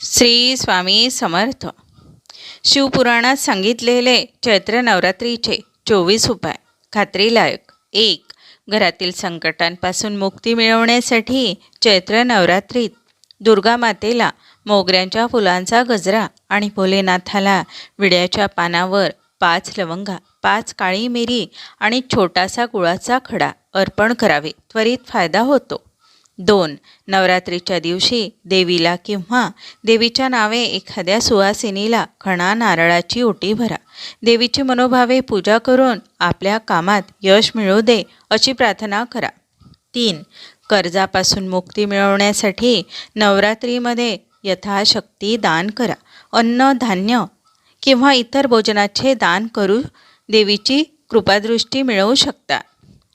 श्री स्वामी समर्थ. शिवपुराणात सांगितलेले चैत्र नवरात्रीचे चोवीस उपाय. खात्रीलायक. एक घरातील संकटांपासून मुक्ती मिळवण्यासाठी चैत्र नवरात्रीत दुर्गा मातेला मोगऱ्यांच्या फुलांचा गजरा आणि भोलेनाथाला विड्याच्या पानावर पाच लवंगा पाच काळी मिरी आणि छोटासा गुळाचा खडा अर्पण करावे. त्वरित फायदा होतो. दोन. नवरात्रीच्या दिवशी देवीला किंवा देवीच्या नावे एखाद्या सुवासिनीला खणा नारळाची ओटी भरा. देवीची मनोभावे पूजा करून आपल्या कामात यश मिळू दे अशी प्रार्थना करा. तीन. कर्जापासून मुक्ती मिळवण्यासाठी नवरात्रीमध्ये यथाशक्ती दान करा. अन्न धान्य किंवा इतर भोजनाचे दान करू देवीची कृपादृष्टी मिळवू शकता.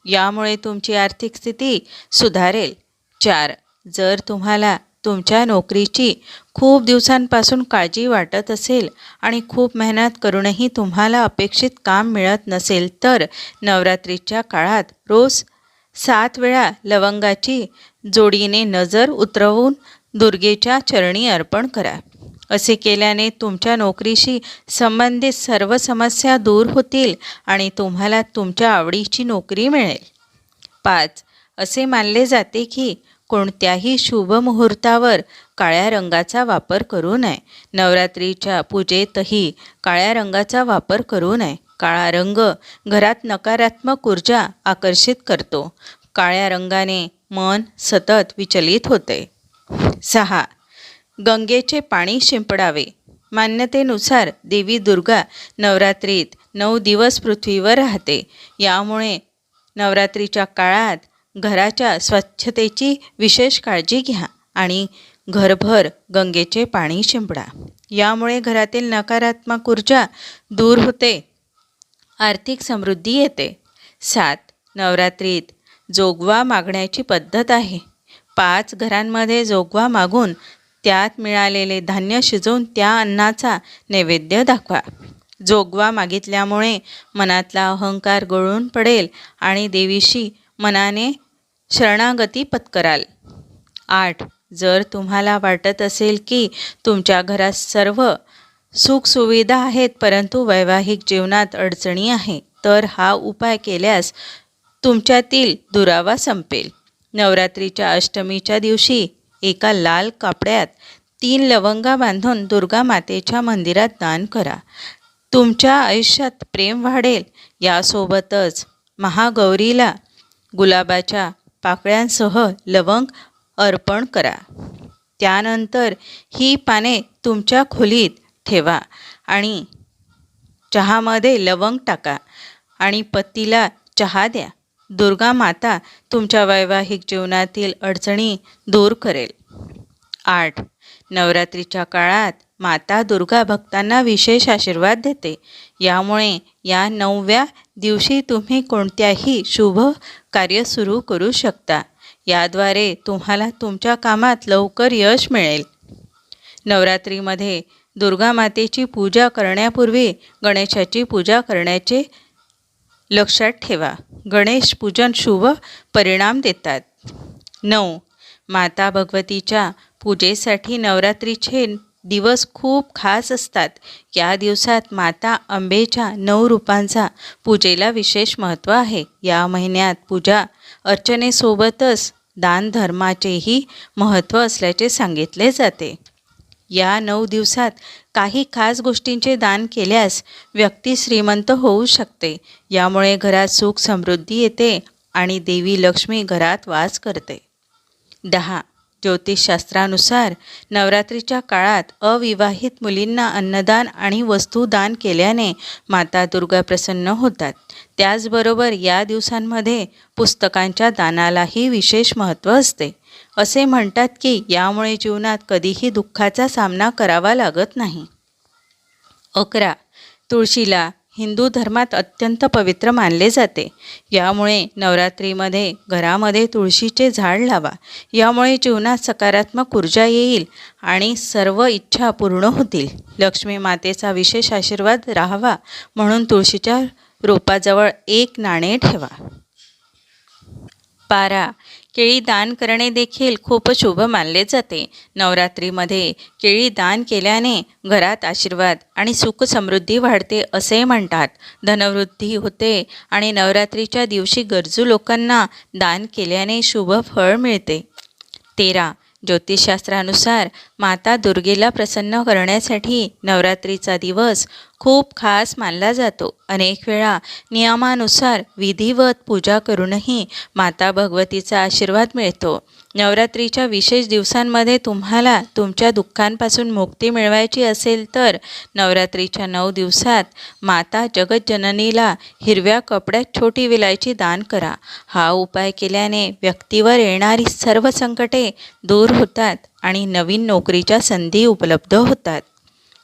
यामुळे तुमची आर्थिक स्थिती सुधारेल. चार जर तुम्हाला तुमच्या नोकरीची खूप दिवसांपासून काळजी वाटत असेल आणि खूप मेहनत करूनही तुम्हाला अपेक्षित काम मिळत नसेल तर नवरात्रीच्या काळात रोज सात वेळा लवंगाची जोडीने नजर उतरवून दुर्गेच्या चरणी अर्पण करा. असे केल्याने तुमच्या नोकरीशी संबंधित सर्व समस्या दूर होतील आणि तुम्हाला तुमच्या आवडीची नोकरी मिळेल. पाच असे मानले जाते की कोणत्याही शुभ मुहूर्तावर काळ्या रंगाचा वापर करू नये. नवरात्रीच्या पूजेतही काळ्या रंगाचा वापर करू नये. काळा रंग घरात नकारात्मक ऊर्जा आकर्षित करतो. काळ्या रंगाने मन सतत विचलित होते. सहा. गंगेचे पाणी शिंपडावे. मान्यतेनुसार देवी दुर्गा नवरात्रीत नऊ दिवस पृथ्वीवर राहते. यामुळे नवरात्रीच्या काळात घराच्या स्वच्छतेची विशेष काळजी घ्या आणि घरभर गंगेचे पाणी शिंपडा. यामुळे घरातील नकारात्मक ऊर्जा दूर होते. आर्थिक समृद्धी येते. सात नवरात्रीत जोगवा मागण्याची पद्धत आहे. पाच घरांमध्ये जोगवा मागून त्यात मिळालेले धान्य शिजवून त्या अन्नाचा नैवेद्य दाखवा. जोगवा मागितल्यामुळे मनातला अहंकार गळून पडेल आणि देवीशी मनाने शरणागती पत्कराल. आठ. जर तुम्हाला वाटत असेल की तुमच्या घरात सर्व सुखसुविधा आहेत परंतु वैवाहिक जीवनात अडचणी आहे तर हा उपाय केल्यास तुमच्यातील दुरावा संपेल. नवरात्रीच्या अष्टमीच्या दिवशी एका लाल कापड्यात तीन लवंगा बांधून दुर्गा मातेच्या मंदिरात दान करा. तुमच्या आयुष्यात प्रेम वाढेल. यासोबतच महागौरीला गुलाबाच्या पाकळ्यांसह लवंग अर्पण करा. त्यानंतर ही पाने तुमच्या खोलीत ठेवा आणि चहामध्ये लवंग टाका आणि पतीला चहा द्या. दुर्गा माता तुमच्या वैवाहिक जीवनातील अडचणी दूर करेल. आठ. नवरात्रीच्या काळात माता दुर्गा भक्तांना विशेष आशीर्वाद देते. यामुळे या नवव्या दिवशी तुम्ही कोणत्याही शुभ कार्य सुरू करू शकता. याद्वारे तुम्हाला तुमच्या कामात लवकर यश मिळेल. नवरात्रीमध्ये दुर्गा मातेची पूजा करण्यापूर्वी गणेशाची पूजा करण्याचे लक्षात ठेवा. गणेश पूजन शुभ परिणाम देतात. नऊ. माता भगवतीच्या पूजेसाठी नवरात्रीचे दिवस खूप खास असतात. या दिवसात माता अंबेच्या नऊ रूपांचा पूजेला विशेष महत्त्व आहे. या महिन्यात पूजा अर्चनेसोबतच दानधर्माचेही महत्त्व असल्याचे सांगितले जाते. या नऊ दिवसात काही खास गोष्टींचे दान केल्यास व्यक्ती श्रीमंत होऊ शकते. यामुळे घरात सुख समृद्धी येते आणि देवी लक्ष्मी घरात वास करते. दहा ज्योतिषशास्त्रानुसार नवरात्रीच्या काळात अविवाहित मुलींना अन्नदान आणि वस्तुदान केल्याने माता दुर्गा प्रसन्न होतात. त्याचबरोबर या दिवसांमध्ये पुस्तकांच्या दानालाही विशेष महत्त्व असते. असे म्हणतात की यामुळे जीवनात कधीही दुःखाचा सामना करावा लागत नाही. अकरा. तुळशीला हिंदू धर्मात अत्यंत पवित्र मानले जाते. यामुळे नवरात्रीमध्ये घरामध्ये तुळशीचे झाड लावा. यामुळे जीवनात सकारात्मक ऊर्जा येईल आणि सर्व इच्छा पूर्ण होतील. लक्ष्मी मातेचा विशेष आशीर्वाद राहावा म्हणून तुळशीच्या रोपाजवळ एक नाणे ठेवा. बारा केळी दान करणे देखील खूप शुभ मानले जाते. नवरात्रीमध्ये केळी दान केल्याने घरात आशीर्वाद आणि सुख समृद्धी वाढते असे म्हणतात. धनवृद्धी होते आणि नवरात्रीच्या दिवशी गरजू लोकांना दान केल्याने शुभ फळ मिळते. तेरा. ज्योतिषशास्त्रानुसार माता दुर्गेला प्रसन्न करण्यासाठी नवरात्रीचा दिवस खूप खास मानला जातो. अनेक वेळा नियमानुसार विधिवत पूजा करूनही माता भगवतीचा आशीर्वाद मिळतो. नवरात्रीच्या विशेष दिवसांमध्ये तुम्हाला तुमच्या दुःखांपासून मुक्ती मिळवायची असेल तर नवरात्रीच्या नऊ दिवसात माता जगज्जननीला हिरव्या कपड्यात छोटी विलायची दान करा. हा उपाय केल्याने व्यक्तीवर येणारी सर्व संकटे दूर होतात आणि नवीन नोकरीच्या संधी उपलब्ध होतात.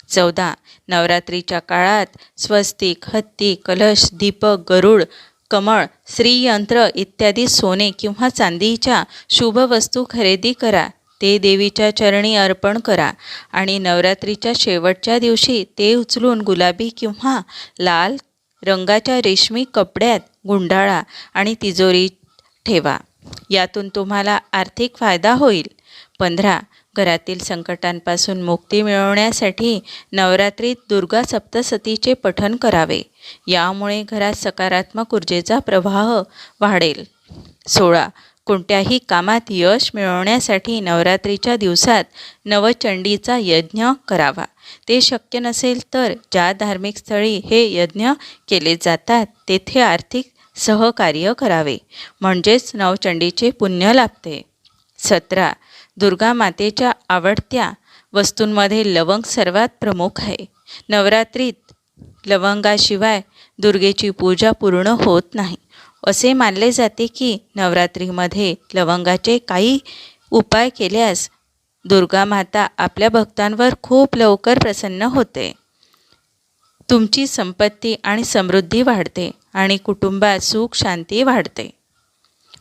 चौदा. नवरात्रीच्या काळात स्वस्तिक हत्ती कलश दीपक गरुड कमळ श्रीयंत्र इत्यादी सोने किंवा चांदीच्या शुभ वस्तू खरेदी करा. ते देवीच्या चरणी अर्पण करा आणि नवरात्रीच्या शेवटच्या दिवशी ते उचलून गुलाबी किंवा लाल रंगाच्या रेशमी कपड्यात गुंडाळा आणि तिजोरी ठेवा. यातून तुम्हाला आर्थिक फायदा होईल. पंधरा घरातील संकटांपासून मुक्ती मिळवण्यासाठी नवरात्रीत दुर्गा सप्तसतीचे पठण करावे. यामुळे घरात सकारात्मक ऊर्जेचा प्रवाह वाढेल. सोळा. कोणत्याही कामात यश मिळवण्यासाठी नवरात्रीच्या दिवसात नवचंडीचा यज्ञ करावा. ते शक्य नसेल तर ज्या धार्मिक स्थळी हे यज्ञ केले जातात तेथे आर्थिक सहकार्य करावे. म्हणजेच नवचंडीचे पुण्य लाभते. सतरा. दुर्गा मातेच्या आवडत्या वस्तूंमध्ये लवंग सर्वात प्रमुख आहे. नवरात्रीत लवंगाशिवाय दुर्गेची पूजा पूर्ण होत नाही. असे मानले जाते की नवरात्रीमध्ये लवंगाचे काही उपाय केल्यास दुर्गा माता आपल्या भक्तांवर खूप लवकर प्रसन्न होते. तुमची संपत्ती आणि समृद्धी वाढते आणि कुटुंबात सुख शांती वाढते.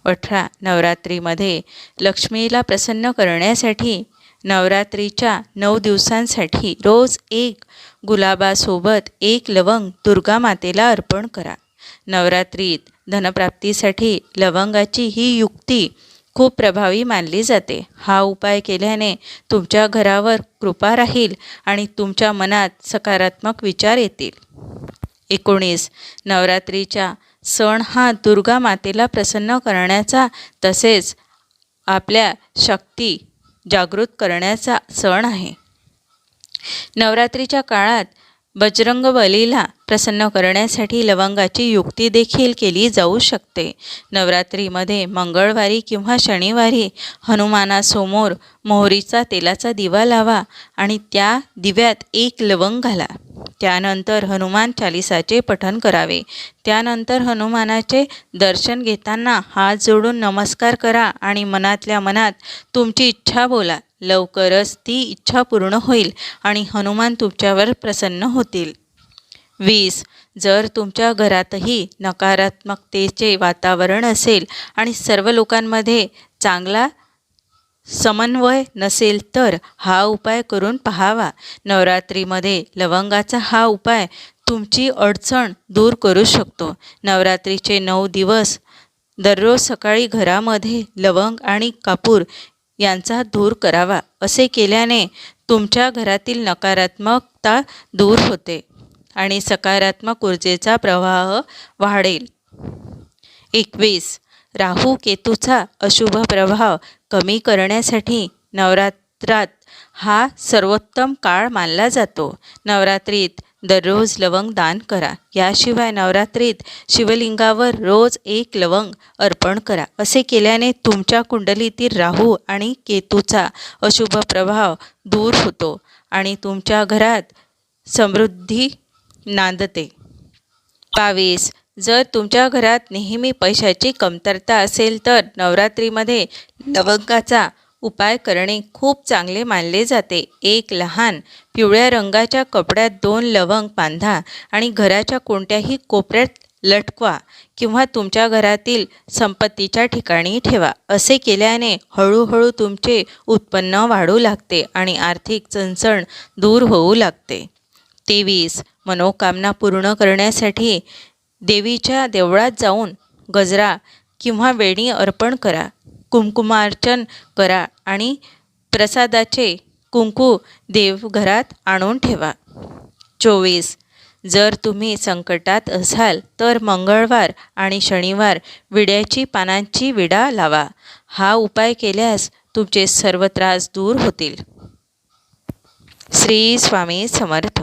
अठरा नवरात्रीमध्ये लक्ष्मीला प्रसन्न करण्यासाठी नवरात्रीच्या नऊ दिवसांसाठी रोज एक गुलाबासोबत एक लवंग दुर्गा मातेला अर्पण करा. नवरात्रीत धनप्राप्तीसाठी लवंगाची ही युक्ती खूप प्रभावी मानली जाते. हा उपाय केल्याने तुमच्या घरावर कृपा राहील आणि तुमच्या मनात सकारात्मक विचार येतील. एकोणीस. नवरात्रीच्या सण हा दुर्गा मातेला प्रसन्न करण्याचा तसेच आपल्या शक्ती जागृत करण्याचा सण आहे. नवरात्रीच्या काळात बजरंग बलीला प्रसन्न करण्यासाठी लवंगाची युक्ती देखील केली जाऊ शकते. नवरात्रीमध्ये मंगळवारी किंवा शनिवारी हनुमानासमोर मोहरीचा तेलाचा दिवा लावा आणि त्या दिव्यात एक लवंग घाला. त्यानंतर हनुमान चालिसाचे पठन करावे. त्यानंतर हनुमानाचे दर्शन घेताना हात जोडून नमस्कार करा आणि मनातल्या मनात तुमची इच्छा बोला. लवकरच ती इच्छा पूर्ण होईल आणि हनुमान तुमच्यावर प्रसन्न होतील. वीस जर तुमच्या घरातही नकारात्मकतेचे वातावरण असेल आणि सर्व लोकांमध्ये चांगला समन्वय नसेल तर हा उपाय करून पहावा. नवरात्रीमध्ये लवंगाचा हा उपाय तुमची अडचण दूर करू शकतो. नवरात्रीचे नऊ दिवस दररोज सकाळी घरामध्ये लवंग आणि कापूर यांचा दूर करावा असे केल्याने तुमच्या घरातील नकारात्मकता दूर होते आणि सकारात्मक ऊर्जेचा प्रवाह वाढेल. एकवीस. राहू केतूचा अशुभ प्रभाव कमी करण्यासाठी नवरात्रात हा सर्वोत्तम काळ मानला जातो. नवरात्रीत दररोज लवंग दान करा. याशिवाय नवरात्रीत शिवलिंगावर रोज एक लवंग अर्पण करा. असे केल्याने तुमच्या कुंडलीतील राहू आणि केतूचा अशुभ प्रभाव दूर होतो आणि तुमच्या घरात समृद्धी नांदते. बावीस. जर तुमच्या घरात नेहमी पैशाची कमतरता असेल तर नवरात्रीमध्ये लवंगाचा उपाय करणे खूप चांगले मानले जाते. एक लहान. पिवळ्या रंगाच्या कपड्यात दोन लवंग बांधा आणि घराच्या कोणत्याही कोपऱ्यात लटकवा किंवा तुमच्या घरातील संपत्तीच्या ठिकाणी ठेवा. असे केल्याने हळूहळू तुमचे उत्पन्न वाढू लागते आणि आर्थिक चणचण दूर होऊ लागते. तेवीस मनोकामना पूर्ण करण्यासाठी देवीच्या देवळात जाऊन गजरा किंवा वेणी अर्पण करा. कुंकुमार्चन करा आणि प्रसादाचे कुंकू देवघरात आणून ठेवा. चोवीस. जर तुम्ही संकटात असाल तर मंगळवार आणि शनिवार विड्याची पानांची विडा लावा. हा उपाय केल्यास तुमचे सर्व त्रास दूर होतील. श्री स्वामी समर्थ.